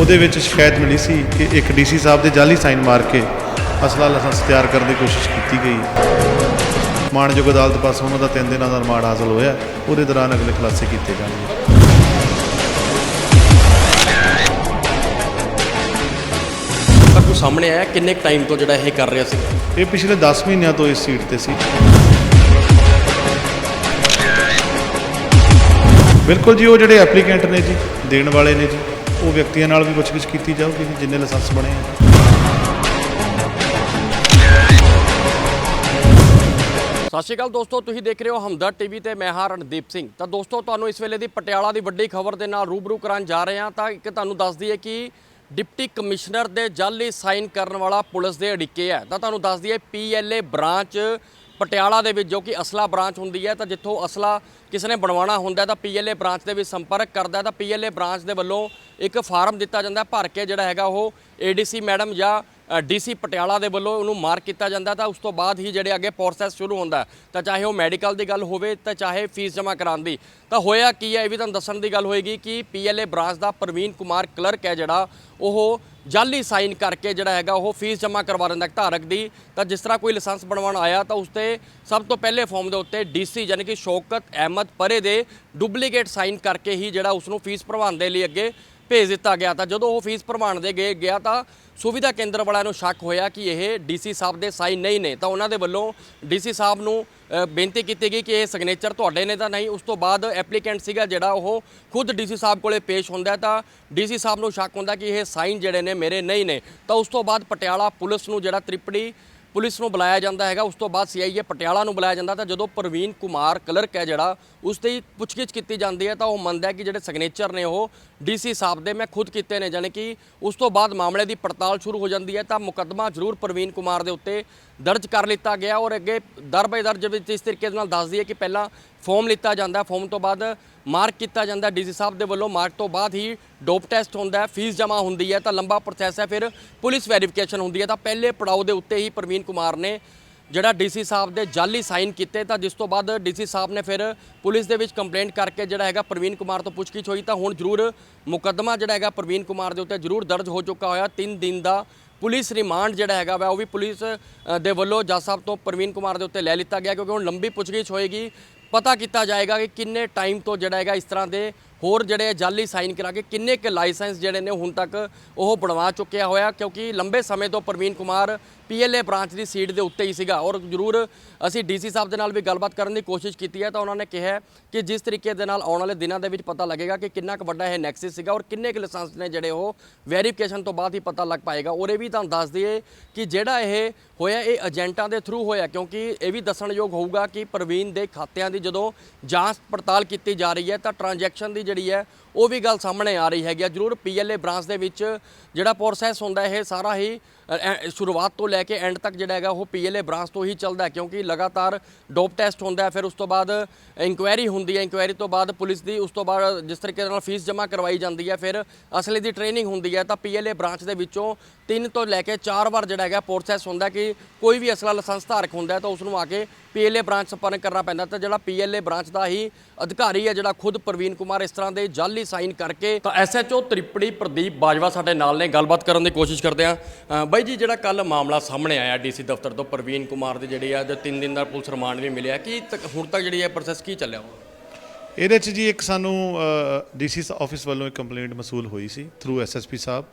ਉਹਦੇ ਵਿੱਚ ਸ਼ਿਕਾਇਤ ਮਿਲੀ ਸੀ ਕਿ ਇੱਕ ਡੀਸੀ ਸਾਹਿਬ ਦੇ ਜਾਲੀ ਸਾਈਨ ਮਾਰ ਕੇ ਅਸਲਾ ਲਾਇਸੈਂਸ ਤਿਆਰ ਕਰਨ ਦੀ ਕੋਸ਼ਿਸ਼ ਕੀਤੀ ਗਈ। ਮਾਣਯੋਗ ਅਦਾਲਤ ਪਾਸੋਂ ਉਹਨਾਂ ਦਾ 3 ਦਿਨਾਂ ਦਾ ਰਿਮਾਂਡ ਹਾਸਲ ਹੋਇਆ। ਉਹਦੇ ਦੌਰਾਨ ਅਗਲੇ ਖੁਲਾਸੇ ਕੀਤੇ ਜਾਣਗੇ। ਤਾਂ ਕੋਈ ਸਾਹਮਣੇ ਆਇਆ ਕਿੰਨੇ ਟਾਈਮ ਤੋਂ ਜਿਹੜਾ ਇਹ ਕਰ ਰਿਹਾ ਸੀ? ਇਹ ਪਿਛਲੇ 10 ਮਹੀਨਿਆਂ ਤੋਂ ਇਸ ਸੀਟ ਤੇ ਸੀ। ਬਿਲਕੁਲ ਜੀ ਉਹ ਜਿਹੜੇ ਐਪਲੀਕੈਂਟ ਨੇ ਜੀ ਦੇਣ ਵਾਲੇ ਨੇ ਜੀ। ਉਹ ਵਿਅਕਤੀਆਂ ਨਾਲ ਵੀ ਪੁੱਛਗਿੱਛ ਕੀਤੀ ਜਾਊਗੀ ਜੀ, ਜਿੰਨੇ ਲਾਇਸੈਂਸ ਬਣੇ ਆ। ਸਤਿ ਸ਼੍ਰੀ ਅਕਾਲ ਦੋਸਤੋ ਤੁਸੀਂ ਦੇਖ ਰਹੇ ਹੋ ਹਮਦਰ ਟੀਵੀ ਤੇ ਮੈਂ ਹਾਂ ਰਣਦੀਪ ਸਿੰਘ। ਤਾਂ ਦੋਸਤੋ ਤੁਹਾਨੂੰ ਇਸ ਵੇਲੇ ਦੀ ਪਟਿਆਲਾ ਦੀ ਵੱਡੀ ਖਬਰ ਦੇ ਨਾਲ ਰੂਬਰੂ ਕਰਾਂ ਜਾ ਰਹੇ ਹਾਂ। ਤਾਂ ਇੱਕ ਤੁਹਾਨੂੰ ਦੱਸ ਦਈਏ ਕਿ ਡਿਪਟੀ ਕਮਿਸ਼ਨਰ ਦੇ ਜਾਲੀ ਸਾਈਨ ਕਰਨ ਵਾਲਾ ਪੁਲਿਸ ਦੇ ਅੜਿੱਕੇ ਹੈ। ਤਾਂ ਤੁਹਾਨੂੰ ਦੱਸ ਦਈਏ ਪੀਐਲਏ ਬ੍ਰਾਂਚ ਪਟਿਆਲਾ ਦੇ ਵਿੱਚ ਜੋ ਕਿ ਅਸਲਾ ਬ੍ਰਾਂਚ ਹੁੰਦੀ ਹੈ ਤਾਂ ਜਿੱਥੋਂ ਅਸਲਾ ਕਿਸੇ ਨੇ ਬਣਵਾਉਣਾ ਹੁੰਦਾ ਹੈ ਤਾਂ ਪੀਐਲਏ ਬ੍ਰਾਂਚ ਦੇ ਵਿੱਚ ਸੰਪਰਕ ਕਰਦਾ ਹੈ ਤਾਂ ਪੀਐਲਏ ਬ੍ਰਾਂਚ ਦੇ ਵੱਲੋਂ ਇੱਕ ਫਾਰਮ ਦਿੱਤਾ ਜਾਂਦਾ ਭਰ ਕੇ ਜਿਹੜਾ ਹੈਗਾ ਉਹ ਏਡੀਸੀ ਮੈਡਮ ਜਾਂ ਡੀਸੀ ਪਟਿਆਲਾ ਦੇ ਵੱਲੋਂ ਉਹਨੂੰ ਮਾਰਕ ਕੀਤਾ ਜਾਂਦਾ ਤਾਂ ਉਸ ਤੋਂ ਬਾਅਦ ਹੀ ਜਿਹੜੇ ਅੱਗੇ ਪ੍ਰੋਸੈਸ ਸ਼ੁਰੂ ਹੁੰਦਾ ਤਾਂ ਚਾਹੇ ਉਹ ਮੈਡੀਕਲ ਦੀ ਗੱਲ ਹੋਵੇ ਤਾਂ ਚਾਹੇ ਫੀਸ ਜਮ੍ਹਾਂ ਕਰਾਉਣ ਦੀ। ਤਾਂ ਹੋਇਆ ਕੀ ਹੈ, ਇਹ ਵੀ ਤੁਹਾਨੂੰ ਦੱਸਣ ਦੀ ਗੱਲ ਹੋਏਗੀ ਕਿ ਪੀਐਲਏ ਬ੍ਰਾਂਚ ਦਾ ਪ੍ਰਵੀਨ ਕੁਮਾਰ ਕਲਰਕ ਹੈ ਜਿਹੜਾ, ਉਹ ਜਾਲੀ ਸਾਈਨ ਕਰਕੇ ਜਿਹੜਾ ਹੈਗਾ, ਉਹ ਫੀਸ ਜਮ੍ਹਾਂ ਕਰਵਾ ਦਿੰਦਾ ਧਾਰਕ ਦੀ। ਤਾਂ ਜਿਸ ਤਰ੍ਹਾਂ ਕੋਈ ਲਾਇਸੈਂਸ ਬਣਵਾਉਣ ਆਇਆ ਤਾਂ ਉਸ ਤੇ ਸਭ ਤੋਂ ਪਹਿਲੇ ਫਾਰਮ ਦੇ ਉੱਤੇ ਡੀਸੀ ਯਾਨੀ ਕਿ ਸ਼ੌਕਤ ਅਹਿਮਦ ਪਰੇ ਦੇ ਡੁਪਲੀਕੇਟ ਸਾਈਨ ਕਰਕੇ ਹੀ ਜਿਹੜਾ ਉਸ ਨੂੰ ਫੀਸ ਭਰਵਾਉਣ ਦੇ ਲਈ ਅੱਗੇ ਭੇਜ ਦਿੱਤਾ ਗਿਆ ਤਾਂ ਜਦੋਂ ਉਹ ਫੀਸ ਭਰਵਾਉਣ ਦੇ ਗਏ, ਗਿਆ ਤਾਂ ਸੁਵਿਧਾ ਕੇਂਦਰ ਵਾਲਿਆਂ ਨੂੰ ਸ਼ੱਕ ਹੋਇਆ ਕਿ ਇਹ ਡੀਸੀ ਸਾਹਿਬ ਦੇ ਸਾਈਨ ਨਹੀਂ ਨੇ। ਤਾਂ ਉਹਨਾਂ ਦੇ ਵੱਲੋਂ ਡੀਸੀ ਸਾਹਿਬ ਨੂੰ ਬੇਨਤੀ ਕੀਤੀ ਗਈ ਕਿ ਇਹ ਸਿਗਨੇਚਰ ਤੁਹਾਡੇ ਨੇ ਤਾਂ ਨਹੀਂ, ਉਸ ਤੋਂ ਬਾਅਦ ਐਪਲੀਕੈਂਟ ਸੀਗਾ ਜਿਹੜਾ ਉਹ ਖੁਦ ਡੀਸੀ ਸਾਹਿਬ ਕੋਲੇ ਪੇਸ਼ ਹੁੰਦਾ ਹੈ ਤਾਂ ਡੀਸੀ ਸਾਹਿਬ ਨੂੰ ਸ਼ੱਕ ਹੁੰਦਾ ਕਿ ਇਹ ਸਾਈਨ ਜਿਹੜੇ ਨੇ ਮੇਰੇ ਨਹੀਂ ਨੇ। ਤਾਂ ਉਸ ਤੋਂ ਬਾਅਦ ਪਟਿਆਲਾ ਪੁਲਿਸ ਨੂੰ ਜਿਹੜਾ ਤ੍ਰਿਪੜੀ ਪੁਲਿਸ ਨੂੰ ਬੁਲਾਇਆ ਜਾਂਦਾ ਹੈਗਾ। ਉਸ ਤੋਂ ਬਾਅਦ ਸੀਆਈਏ ਪਟਿਆਲਾ ਨੂੰ ਬੁਲਾਇਆ ਜਾਂਦਾ ਤਾਂ ਜਦੋਂ ਪ੍ਰਵੀਨ ਕੁਮਾਰ ਕਲਰਕ ਹੈ ਜਿਹੜਾ, ਉਸ ਤੇ ਪੁੱਛਗਿੱਛ ਕੀਤੀ ਜਾਂਦੀ ਹੈ ਤਾਂ ਉਹ ਮੰਨਦਾ ਹੈ ਕਿ ਜਿਹੜੇ ਸਿਗਨੇਚਰ ਨੇ ਉਹ ਡੀਸੀ ਸਾਹਿਬ ਦੇ ਮੈਂ ਖੁਦ ਕੀਤੇ ਨੇ, ਜਾਣੀ ਕਿ ਉਸ ਤੋਂ ਬਾਅਦ ਮਾਮਲੇ ਦੀ ਪੜਤਾਲ ਸ਼ੁਰੂ ਹੋ ਜਾਂਦੀ ਹੈ ਤਾਂ ਮੁਕੱਦਮਾ ਜ਼ਰੂਰ ਪ੍ਰਵੀਨ ਕੁਮਾਰ ਦੇ ਉੱਤੇ ਦਰਜ ਕਰ ਲਿੱਤਾ ਗਿਆ ਔਰ ਅੱਗੇ ਦਰ ਬਾਈ ਦਰ ਜਿਵੇਂ ਜਿਸ ਤਰੀਕੇ ਦੇ ਨਾਲ ਦੱਸਦੀ ਹੈ ਕਿ ਪਹਿਲਾਂ ਫੋਮ ਲਿੱਤਾ ਜਾਂਦਾ, ਫੋਮ ਤੋਂ ਬਾਅਦ ਮਾਰਕ ਕੀਤਾ ਜਾਂਦਾ। ਡੀਸੀ ਸਾਹਿਬ ਦੇ ਵੱਲੋਂ ਮਾਰਕ ਤੋਂ ਬਾਅਦ ਹੀ ਡੋਪ ਟੈਸਟ ਹੁੰਦਾ ਹੈ, ਫੀਸ ਜਮ੍ਹਾਂ ਹੁੰਦੀ ਹੈ, ਤਾਂ ਲੰਬਾ ਪ੍ਰੋਸੈਸ ਹੈ, ਫਿਰ ਪੁਲਿਸ ਵੈਰੀਫਿਕੇਸ਼ਨ ਹੁੰਦੀ ਹੈ। ਤਾਂ ਪਹਿਲੇ ਪੜਾਅ ਦੇ ਉੱਤੇ ਹੀ ਪ੍ਰਵੀਨ ਕੁਮਾਰ ਨੇ ਜਿਹੜਾ ਡੀਸੀ ਸਾਹਿਬ ਦੇ ਜਾਲੀ ਸਾਈਨ ਕੀਤੇ, ਤਾਂ ਜਿਸ ਤੋਂ ਬਾਅਦ ਡੀਸੀ ਸਾਹਿਬ ਨੇ ਫਿਰ ਪੁਲਿਸ ਦੇ ਵਿੱਚ ਕੰਪਲੇਂਟ ਕਰਕੇ ਜਿਹੜਾ ਹੈਗਾ ਪ੍ਰਵੀਨ ਕੁਮਾਰ ਤੋਂ ਪੁੱਛਗਿੱਛ ਹੋਈ, ਤਾਂ ਹੁਣ ਜ਼ਰੂਰ ਮੁਕੱਦਮਾ ਜਿਹੜਾ ਹੈਗਾ ਪ੍ਰਵੀਨ ਕੁਮਾਰ ਦੇ ਉੱਤੇ ਜ਼ਰੂਰ ਦਰਜ ਹੋ ਚੁੱਕਾ ਹੋਇਆ। 3 ਦਿਨ ਦਾ ਪੁਲਿਸ ਰਿਮਾਂਡ ਜਿਹੜਾ ਹੈਗਾ ਵਾ, ਉਹ ਵੀ ਪੁਲਿਸ ਦੇ ਵੱਲੋਂ ਜੱਜ ਸਾਹਿਬ ਤੋਂ ਪ੍ਰਵੀਨ ਕੁਮਾਰ ਦੇ ਉੱਤੇ ਲੈ ਲਿੱਤਾ ਗਿਆ, ਕਿਉਂਕਿ ਹੁਣ ਲੰਬੀ ਪੁੱਛਗਿੱਛ ਹੋਏਗੀ। ਪਤਾ ਕੀਤਾ ਜਾਏਗਾ ਕਿ ਕਿੰਨੇ ਟਾਈਮ ਤੋਂ ਜਿਹੜਾ ਹੈਗਾ ਇਸ ਤਰ੍ਹਾਂ ਦੇ ਹੋਰ ਜਿਹੜੇ ਜਾਲੀ ਸਾਈਨ ਕਰਾ ਕੇ ਕਿੰਨੇ ਕੁ ਲਾਇਸੈਂਸ ਜਿਹੜੇ ਨੇ ਹੁਣ ਤੱਕ ਉਹ ਬਣਵਾ ਚੁੱਕਿਆ ਹੋਇਆ, ਕਿਉਂਕਿ ਲੰਬੇ ਸਮੇਂ ਤੋਂ ਪ੍ਰਵੀਨ ਕੁਮਾਰ ਪੀਐਲਏ ਬ੍ਰਾਂਚ ਦੀ ਸੀਟ ਦੇ ਉੱਤੇ ਹੀ ਸੀਗਾ। ਔਰ ਜ਼ਰੂਰ ਅਸੀਂ ਡੀਸੀ ਸਾਹਿਬ ਦੇ ਨਾਲ ਵੀ ਗੱਲਬਾਤ ਕਰਨ ਦੀ ਕੋਸ਼ਿਸ਼ ਕੀਤੀ ਹੈ, ਤਾਂ ਉਹਨਾਂ ਨੇ ਕਿਹਾ ਕਿ ਜਿਸ ਤਰੀਕੇ ਦੇ ਨਾਲ ਆਉਣ ਵਾਲੇ ਦਿਨਾਂ ਦੇ ਵਿੱਚ ਪਤਾ ਲੱਗੇਗਾ ਕਿ ਕਿੰਨਾ ਕੁ ਵੱਡਾ ਇਹ ਨੈਕਸਸ ਸੀਗਾ ਔਰ ਕਿੰਨੇ ਕੁ ਲਾਇਸੈਂਸ ਨੇ ਜਿਹੜੇ ਉਹ ਵੈਰੀਫਿਕੇਸ਼ਨ ਤੋਂ ਬਾਅਦ ਹੀ ਪਤਾ ਲੱਗ ਪਾਏਗਾ। ਔਰ ਇਹ ਵੀ ਤੁਹਾਨੂੰ ਦੱਸ ਦਈਏ ਕਿ ਜਿਹੜਾ ਇਹ ਹੋਇਆ, ਇਹ ਏਜੰਟਾਂ ਦੇ ਥਰੂ ਹੋਇਆ, ਕਿਉਂਕਿ ਇਹ ਵੀ ਦੱਸਣਯੋਗ ਹੋਊਗਾ ਕਿ ਪ੍ਰਵੀਨ ਦੇ ਖਾਤਿਆਂ ਦੀ ਜਦੋਂ ਜਾਂਚ ਪੜਤਾਲ ਕੀਤੀ ਜਾ ਰਹੀ ਹੈ, ਤਾਂ ਟ੍ਰਾਂਜੈਕਸ਼ਨ ਦੀ ਜਿਹੜੀ ਹੈ, ਉਹ ਵੀ ਗੱਲ ਸਾਹਮਣੇ ਆ ਰਹੀ ਹੈਗੀ ਆ। ਜ਼ਰੂਰ ਪੀਐਲਏ ਬ੍ਰਾਂਚ ਦੇ ਵਿੱਚ ਜਿਹੜਾ ਪ੍ਰੋਸੈਸ ਹੁੰਦਾ, ਇਹ ਸਾਰਾ ਹੀ ਸ਼ੁਰੂਆਤ ਤੋਂ ਲੈ ਕੇ ਐਂਡ ਤੱਕ ਜਿਹੜਾ ਹੈਗਾ ਉਹ ਪੀਐਲਏ ਬ੍ਰਾਂਚ ਤੋਂ ਹੀ ਚੱਲਦਾ ਹੈ, ਕਿਉਂਕਿ ਲਗਾਤਾਰ ਡੋਪ ਟੈਸਟ ਹੁੰਦਾ ਹੈ, ਫਿਰ ਉਸ ਤੋਂ ਬਾਅਦ ਇਨਕੁਆਇਰੀ ਹੁੰਦੀ ਹੈ ਇਨਕੁਆਇਰੀ ਤੋਂ ਬਾਅਦ ਪੁਲਿਸ ਦੀ, ਉਸ ਤੋਂ ਬਾਅਦ ਜਿਸ ਤਰੀਕੇ ਨਾਲ ਫੀਸ ਜਮ੍ਹਾਂ ਕਰਵਾਈ ਜਾਂਦੀ ਹੈ, ਫਿਰ ਅਸਲੇ ਦੀ ਟ੍ਰੇਨਿੰਗ ਹੁੰਦੀ ਹੈ, ਤਾਂ ਪੀਐਲਏ ਬ੍ਰਾਂਚ ਦੇ ਵਿੱਚੋਂ ਤਿੰਨ ਤੋਂ ਲੈ ਕੇ ਚਾਰ ਵਾਰ ਜਿਹੜਾ ਹੈਗਾ ਪ੍ਰੋਸੈਸ ਹੁੰਦਾ ਕਿ ਕੋਈ ਵੀ ਅਸਲਾ ਲਾਇਸੈਂਸ ਧਾਰਕ ਹੁੰਦਾ ਤਾਂ ਉਸ ਨੂੰ ਆ ਕੇ ਪੀਐਲਏ ਬ੍ਰਾਂਚ ਸੰਪਰਕ ਕਰਨਾ ਪੈਂਦਾ ਤਾਂ ਜਿਹੜਾ ਪੀਐਲਏ ਬ੍ਰਾਂਚ ਦਾ ਹੀ ਅਧਿਕਾਰੀ ਹੈ, ਜਿਹੜਾ ਖੁਦ ਪ੍ਰਵੀਨ ਕੁਮਾਰ ਇਸ ਤਰ੍ਹਾਂ ਦੇ ਜਾਲੀ ਸਾਈਨ ਕਰਕੇ ਤਾਂ ਐਸਐਚਓ ਤ੍ਰਿਪੜੀ ਪ੍ਰਦੀਪ ਬਾਜਵਾ ਸਾਡੇ ਨਾਲ ਨੇ, ਗੱਲਬਾਤ ਕਰਨ ਦੀ ਕੋਸ਼ਿਸ਼ ਕਰਦੇ ਆ ਬਾਈ ਜੀ, ਜਿਹੜਾ ਕੱਲ ਮਾਮਲਾ ਸਾਹਮਣੇ ਆਇਆ ਡੀਸੀ ਦਫ਼ਤਰ ਤੋਂ, ਪ੍ਰਵੀਨ ਕੁਮਾਰ ਦੀ ਜਿਹੜੀ ਆ ਜੋ 3 ਦਿਨ ਦਾ ਪੁਲਿਸ ਰਿਮਾਂਡ ਵੀ ਮਿਲਿਆ। ਕਿ ਤੱਕ- ਹੁਣ ਤੱਕ ਜਿਹੜੀ ਹੈ ਪ੍ਰੋਸੈਸ ਕੀ ਚੱਲਿਆ ਵਾ? ਇਹਦੇ 'ਚ ਜੀ ਇੱਕ ਸਾਨੂੰ ਡੀਸੀ ਆਫਿਸ ਵੱਲੋਂ ਇੱਕ ਕੰਪਲੇਂਟ ਮਸੂਲ ਹੋਈ ਸੀ ਥਰੂ ਐਸਐਸਪੀ ਸਾਹਿਬ।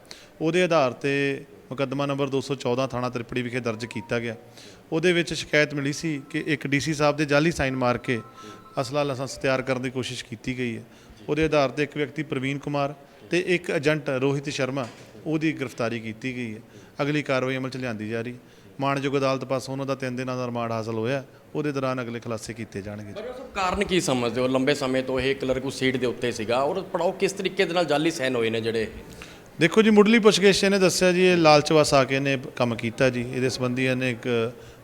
ਉਹਦੇ ਆਧਾਰ ਤੇ ਮੁਕੱਦਮਾ ਨੰਬਰ 214 ਥਾਣਾ ਤ੍ਰਿਪੜੀ ਵਿਖੇ ਦਰਜ ਕੀਤਾ ਗਿਆ। ਉਹਦੇ ਵਿੱਚ ਸ਼ਿਕਾਇਤ ਮਿਲੀ ਸੀ ਕਿ ਇੱਕ ਡੀਸੀ ਸਾਹਿਬ ਦੇ ਜਾਲੀ ਸਾਈਨ ਮਾਰ ਕੇ ਅਸਲਾ ਲਾਇਸੈਂਸ ਤਿਆਰ ਕਰਨ ਦੀ ਕੋਸ਼ਿਸ਼ ਕੀਤੀ ਗਈ ਹੈ। ਉਹਦੇ ਆਧਾਰ ਤੇ ਇੱਕ ਵਿਅਕਤੀ ਪ੍ਰਵੀਨ ਕੁਮਾਰ ਤੇ ਇੱਕ ਏਜੰਟ ਰੋਹਿਤ ਸ਼ਰਮਾ ਉਹਦੀ ਗ੍ਰਿਫਤਾਰੀ ਕੀਤੀ ਗਈ ਹੈ। ਅਗਲੀ ਕਾਰਵਾਈ ਅਮਲ ਚ ਲਿਆਂਦੀ ਜਾ ਰਹੀ ਹੈ। ਮਾਣਯੋਗ ਅਦਾਲਤ ਪਾਸੋਂ ਉਹਨਾਂ ਦਾ 3 ਦਿਨਾਂ ਦਾ ਰਿਮਾਂਡ ਹਾਸਲ ਹੋਇਆ ਉਹਦੇ ਦੌਰਾਨ ਅਗਲੇ ਖੁਲਾਸੇ ਕੀਤੇ ਜਾਣਗੇ। ਪਰ ਉਸ ਕਾਰਨ ਕੀ ਸਮਝਦੇ ਹੋ? ਲੰਬੇ ਸਮੇਂ ਤੋਂ ਇਹ ਕਲਰਕ ਸੀਟ ਦੇ ਉੱਤੇ ਸੀਗਾ। ਔਰ ਪੜਾਓ ਕਿਸ ਤਰੀਕੇ ਦੇ ਨਾਲ ਜਾਲੀ ਸਾਈਨ ਹੋਏ ਨੇ ਜਿਹੜੇ ਦੇਖੋ ਜੀ ਮੁੱਢਲੀ ਪੁੱਛਗਿੱਛ ਨੇ ਦੱਸਿਆ ਜੀ ਇਹ ਲਾਲਚ ਵਸ ਆ ਕੇ ਇਹਨੇ ਕੰਮ ਕੀਤਾ ਜੀ। ਇਹਦੇ ਸੰਬੰਧੀ ਇਹਨੇ ਇੱਕ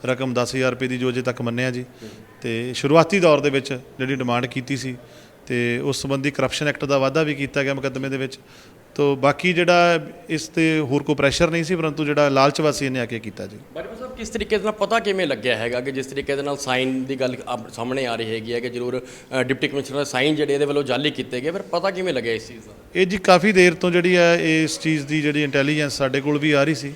ਰਕਮ 10000 ਰੁਪਏ ਦੀ ਜੋ ਅਜੇ ਤੱਕ ਮੰਨਿਆ ਜੀ। ਤੇ ਸ਼ੁਰੂਆਤੀ ਦੌਰ ਦੇ ਵਿੱਚ ਜਿਹੜੀ ਡਿਮਾਂਡ ਕੀਤੀ ਸੀ ਤੇ ਉਸ ਸੰਬੰਧੀ ਕਰਪਸ਼ਨ ਐਕਟ ਦਾ ਵਾਅਦਾ ਵੀ ਕੀਤਾ ਗਿਆ ਮੁਕੱਦਮੇ ਦੇ ਵਿੱਚ। ਤੋ ਬਾਕੀ ਜਿਹੜਾ ਇਸ ਤੇ ਹੋਰ ਕੋਈ ਪ੍ਰੈਸ਼ਰ ਨਹੀਂ ਸੀ ਪਰੰਤੂ ਜਿਹੜਾ ਲਾਲਚਵਾਸੀ ਨੇ ਆ ਕੇ ਕੀਤਾ ਜੀ। ਬਾਜਵਾ ਸਾਹਿਬ ਕਿਸ ਤਰੀਕੇ ਦੇ ਨਾਲ ਪਤਾ ਕਿਵੇਂ ਲੱਗਿਆ ਹੈਗਾ ਕਿ ਜਿਸ ਤਰੀਕੇ ਦੇ ਨਾਲ ਸਾਈਨ ਦੀ ਗੱਲ ਸਾਹਮਣੇ ਆ ਰਹੀ ਹੈਗੀ ਹੈ ਕਿ ਜ਼ਰੂਰ ਡਿਪਟੀ ਕਮਿਸ਼ਨਰ ਦੇ ਸਾਈਨ ਜਿਹੜੇ ਇਹਦੇ ਵੱਲੋਂ ਜਾਲੀ ਕੀਤੇ ਗਏ ਫਿਰ ਪਤਾ ਕਿਵੇਂ ਲੱਗਿਆ ਇਸ ਚੀਜ਼ ਦਾ? ਇਹ ਜੀ ਕਾਫੀ ਦੇਰ ਤੋਂ ਜਿਹੜੀ ਹੈ ਇਸ ਚੀਜ਼ ਦੀ ਜਿਹੜੀ ਇੰਟੈਲੀਜੈਂਸ ਸਾਡੇ ਕੋਲ ਵੀ ਆ ਰਹੀ ਸੀ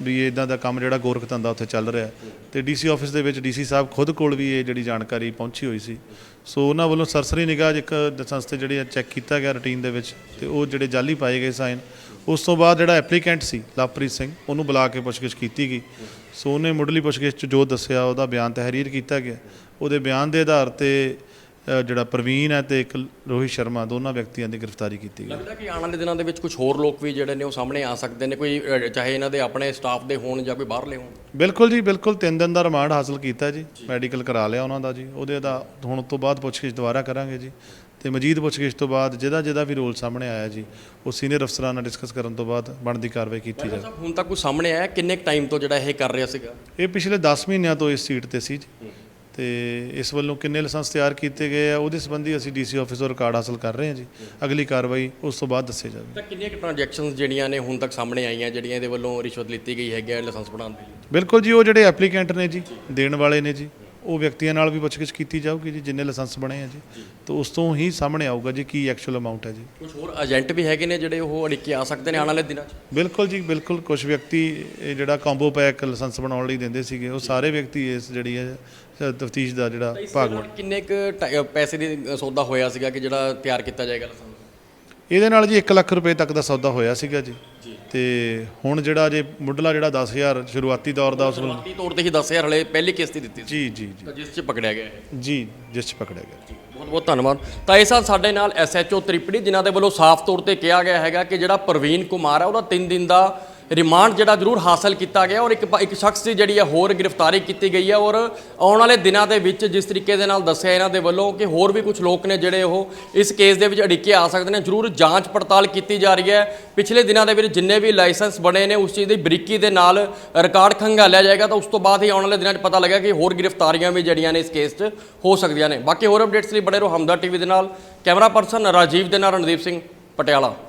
ਵੀ ਇਦਾਂ ਦਾ ਕੰਮ ਜਿਹੜਾ ਗੋਰਖ ਧੰਦਾ ਉੱਥੇ ਚੱਲ ਰਿਹਾ। ਤੇ ਡੀਸੀ ਆਫਿਸ ਦੇ ਵਿੱਚ ਡੀਸੀ ਸਾਹਿਬ ਖੁਦ ਕੋਲ ਵੀ ਇਹ ਜਿਹੜੀ ਜਾਣਕਾਰੀ ਪਹੁੰਚੀ ਹੋਈ ਸੀ। ਸੋ ਉਹਨਾਂ ਵੱਲੋਂ ਸਰਸਰੀ ਨਿਗਾਹ ਇੱਕ ਲਾਇਸੈਂਸ ਤੇ ਜਿਹੜੇ ਚੈੱਕ ਕੀਤਾ ਗਿਆ ਰੂਟੀਨ ਦੇ ਵਿੱਚ ਤੇ ਉਹ ਜਿਹੜੇ ਜਾਲੀ ਪਾਏ ਗਏ ਸਾਈਨ, ਉਸ ਤੋਂ ਬਾਅਦ ਜਿਹੜਾ ਐਪਲੀਕੈਂਟ ਸੀ ਲਵਪ੍ਰੀਤ ਸਿੰਘ, ਉਹਨੂੰ ਬੁਲਾ ਕੇ ਪੁੱਛਗਿੱਛ ਕੀਤੀ ਗਈ। ਸੋ ਉਹਨੇ ਮੁੱਢਲੀ ਪੁੱਛਗਿੱਛ 'ਚ ਜੋ ਦੱਸਿਆ ਉਹਦਾ ਬਿਆਨ ਤਹਿਰੀਰ ਕੀਤਾ ਗਿਆ। ਉਹਦੇ ਬਿਆਨ ਦੇ ਆਧਾਰ ਤੇ ਜਿਹੜਾ ਪ੍ਰਵੀਨ ਹੈ ਤੇ ਇੱਕ ਰੋਹਿਤ ਸ਼ਰਮਾ ਦੋਨਾਂ ਵਿਅਕਤੀਆਂ ਦੀ ਗ੍ਰਿਫਤਾਰੀ ਕੀਤੀ ਗਈ। ਲੱਗਦਾ ਕਿ ਆਉਣ ਵਾਲੇ ਦਿਨਾਂ ਦੇ ਵਿੱਚ ਕੁਝ ਹੋਰ ਲੋਕ ਵੀ ਜਿਹੜੇ ਨੇ ਉਹ ਸਾਹਮਣੇ ਆ ਸਕਦੇ ਨੇ ਕੋਈ ਅ, ਚਾਹੇ ਇਹਨਾਂ ਦੇ ਆਪਣੇ ਸਟਾਫ ਦੇ ਹੋਣ ਜਾਂ ਕੋਈ ਬਾਹਰਲੇ ਹੋਣ? ਬਿਲਕੁਲ ਜੀ ਬਿਲਕੁਲ। 3 ਦਿਨ ਦਾ ਰਿਮਾਂਡ ਹਾਸਲ ਕੀਤਾ ਜੀ। ਮੈਡੀਕਲ ਕਰਾ ਲਿਆ ਉਹਨਾਂ ਦਾ ਜੀ। ਉਹਦੇ ਦਾ ਹੁਣ ਤੋਂ ਬਾਅਦ ਪੁੱਛਗਿੱਛ ਦੁਬਾਰਾ ਕਰਾਂਗੇ ਜੀ। ਤੇ ਮਜੀਦ ਪੁੱਛਗਿੱਛ ਤੋਂ ਬਾਅਦ ਜਿਹਦਾ ਜਿਹਦਾ ਵੀ ਰੋਲ ਸਾਹਮਣੇ ਆਇਆ ਜੀ ਉਹ ਸੀਨੀਅਰ ਅਫਸਰਾਂ ਨਾਲ ਡਿਸਕਸ ਕਰਨ ਤੋਂ ਬਾਅਦ ਬਣਦੀ ਕਾਰਵਾਈ ਕੀਤੀ ਜਾਵੇ। ਸਾਹਿਬ ਹੁਣ ਤੱਕ ਕੁਝ ਸਾਹਮਣੇ ਆਇਆ? ਕਿੰਨੇ ਟਾਈਮ ਤੋਂ ਜਿਹੜਾ ਇਹ ਕਰ ਰਿਹਾ ਸੀਗਾ? ਇਹ ਪਿਛਲੇ 10 ਮਹੀਨਿਆਂ ਤੋਂ ਇਸ ਸੀਟ ਤੇ ਸੀ ਜੀ। ਤੇ ਇਸ ਵੱਲੋਂ ਕਿੰਨੇ ਲਾਇਸੈਂਸ ਤਿਆਰ ਕੀਤੇ ਗਏ ਆ ਉਹਦੇ ਸੰਬੰਧੀ ਅਸੀਂ ਡੀਸੀ ਆਫਿਸ ਤੋਂ ਰਿਕਾਰਡ ਹਾਸਲ ਕਰ ਰਹੇ ਹਾਂ ਜੀ। ਅਗਲੀ ਕਾਰਵਾਈ ਉਸ ਤੋਂ ਬਾਅਦ ਦੱਸੇ ਜਾਵੇ ਤਾਂ ਕਿੰਨੀਆਂ ਟ੍ਰਾਂਜੈਕਸ਼ਨਸ ਜਿਹੜੀਆਂ ਨੇ ਹੁਣ ਤੱਕ ਸਾਹਮਣੇ ਆਈਆਂ ਜਿਹੜੀਆਂ ਇਹਦੇ ਵੱਲੋਂ ਰਿਸ਼ਵਤ ਲਿੱਤੀ ਗਈ ਹੈਗੀ ਹੈ ਲਾਇਸੈਂਸ ਬਣਾਉਣ ਦੇ ਲਈ? ਬਿਲਕੁਲ ਜੀ ਉਹ ਜਿਹੜੇ ਐਪਲੀਕੈਂਟ ਨੇ ਜੀ ਦੇਣ ਵਾਲੇ ਨੇ ਜੀ। ਉਹ ਵਿਅਕਤੀਆਂ ਨਾਲ ਵੀ ਪੁੱਛਗਿੱਛ ਕੀਤੀ ਜਾਊਗੀ ਜੀ ਜਿੰਨੇ ਲਾਇਸੈਂਸ ਬਣੇ ਆ ਜੀ। ਤਾਂ ਉਸ ਤੋਂ ਹੀ ਸਾਹਮਣੇ ਆਊਗਾ ਜੀ ਕੀ ਐਕਚੁਅਲ ਅਮਾਉਂਟ ਹੈ ਜੀ। ਕੁਝ ਹੋਰ ਏਜੰਟ ਵੀ ਹੈਗੇ ਨੇ ਜਿਹੜੇ ਉਹ ਅੜਿੱਕੇ ਆ ਸਕਦੇ ਨੇ ਆਉਣ ਵਾਲੇ ਦਿਨਾਂ 'ਚ? ਬਿਲਕੁਲ ਜੀ ਬਿਲਕੁਲ। ਕੁਝ ਵਿਅਕਤੀ ਇਹ ਜਿਹੜਾ ਕੰਬੋ ਪੈਕ ਲਾਇਸੈਂਸ ਬਣਾਉਣ ਲਈ ਦਿੰਦੇ ਸੀਗੇ ਉਹ ਸਾਰੇ ਵਿਅਕਤੀ ਇਸ ਜਿਹੜੀ ਹੈ ਤਫਤੀਸ਼ ਦਾ ਜਿਹੜਾ ਭਾਗ ਕਿੰਨੇ ਕੁ ਪੈਸੇ ਦੀ ਸੌਦਾ ਹੋਇਆ ਸੀਗਾ ਕਿ ਜਿਹੜਾ ਤਿਆਰ ਕੀਤਾ ਜਾਏਗਾ ਲਾਇਸੈਂਸ? ਇਹਦੇ ਨਾਲ ਜੀ 1 ਲੱਖ ਰੁਪਏ ਤੱਕ ਦਾ ਸੌਦਾ ਹੋਇਆ ਸੀਗਾ ਜੀ। ਤੇ ਹੁਣ ਜਿਹੜਾ ਜੇ ਮੁੱਢਲਾ ਜਿਹੜਾ 10000 ਸ਼ੁਰੂਆਤੀ ਦੌਰ ਦਾ ਉਸ ਨੂੰ ਸ਼ੁਰੂਆਤੀ ਤੌਰ ਤੇ ਹੀ 10000 ਹਲੇ ਪਹਿਲੀ ਕਿਸ਼ਤ ਹੀ ਦਿੱਤੀ ਸੀ। ਜੀ ਜੀ ਜੀ। ਜਿਸ 'ਚ ਪਕੜਿਆ ਗਿਆ ਹੈ ਜੀ ਜਿਸ 'ਚ ਪਕੜਿਆ ਗਿਆ। ਬਹੁਤ ਬਹੁਤ ਧੰਨਵਾਦ। ਤਾਂ ਇਹ ਸਨ ਸਾਡੇ ਨਾਲ ਐਸਐਚਓ ਤ੍ਰਿਪੜੀ ਜਿਨ੍ਹਾਂ ਦੇ ਵੱਲੋਂ ਸਾਫ਼ ਤੌਰ ਤੇ ਕਿਹਾ ਗਿਆ ਹੈਗਾ ਕਿ ਜਿਹੜਾ ਪ੍ਰਵੀਨ ਕੁਮਾਰ ਹੈ ਉਹਦਾ 3 ਦਿਨ ਦਾ ਰਿਮਾਂਡ ਜਿਹੜਾ ਜ਼ਰੂਰ ਹਾਸਲ ਕੀਤਾ ਗਿਆ ਔਰ ਇੱਕ ਇੱਕ ਸ਼ਖਸ ਦੀ ਜਿਹੜੀ ਹੈ ਹੋਰ ਗ੍ਰਿਫਤਾਰੀ ਕੀਤੀ ਗਈ ਹੈ ਔਰ ਆਉਣ ਵਾਲੇ ਦਿਨਾਂ ਦੇ ਵਿੱਚ ਜਿਸ ਤਰੀਕੇ ਦੇ ਨਾਲ ਦੱਸਿਆ ਇਹਨਾਂ ਦੇ ਵੱਲੋਂ ਕਿ ਹੋਰ ਵੀ ਕੁਝ ਲੋਕ ਨੇ ਜਿਹੜੇ ਉਹ ਇਸ ਕੇਸ ਦੇ ਵਿੱਚ ਅੜਿੱਕੇ ਆ ਸਕਦੇ ਨੇ, ਜ਼ਰੂਰ ਜਾਂਚ ਪੜਤਾਲ ਕੀਤੀ ਜਾ ਰਹੀ ਹੈ। ਪਿਛਲੇ ਦਿਨਾਂ ਦੇ ਵਿੱਚ ਜਿੰਨੇ ਵੀ ਲਾਇਸੈਂਸ ਬਣੇ ਨੇ, ਉਸ ਚੀਜ਼ ਦੀ ਬਰੀਕੀ ਦੇ ਨਾਲ ਰਿਕਾਰਡ ਖੰਗਾਲਿਆ ਜਾਏਗਾ ਤਾਂ ਉਸ ਤੋਂ ਬਾਅਦ ਹੀ ਆਉਣ ਵਾਲੇ ਦਿਨਾਂ 'ਚ ਪਤਾ ਲੱਗਿਆ ਕਿ ਹੋਰ ਗ੍ਰਿਫਤਾਰੀਆਂ ਵੀ ਜਿਹੜੀਆਂ ਨੇ ਇਸ ਕੇਸ 'ਚ ਹੋ ਸਕਦੀਆਂ ਨੇ। ਬਾਕੀ ਹੋਰ ਅਪਡੇਟਸ ਲਈ ਬੜੇ ਰਹੋ ਹਮਦਰ ਟੀਵੀ ਦੇ ਨਾਲ। ਕੈਮਰਾ ਪਰਸਨ ਰਾਜੀਵ ਦੇ ਨਾਲ ਰਣਦੀਪ ਸਿੰਘ ਪਟਿਆਲਾ।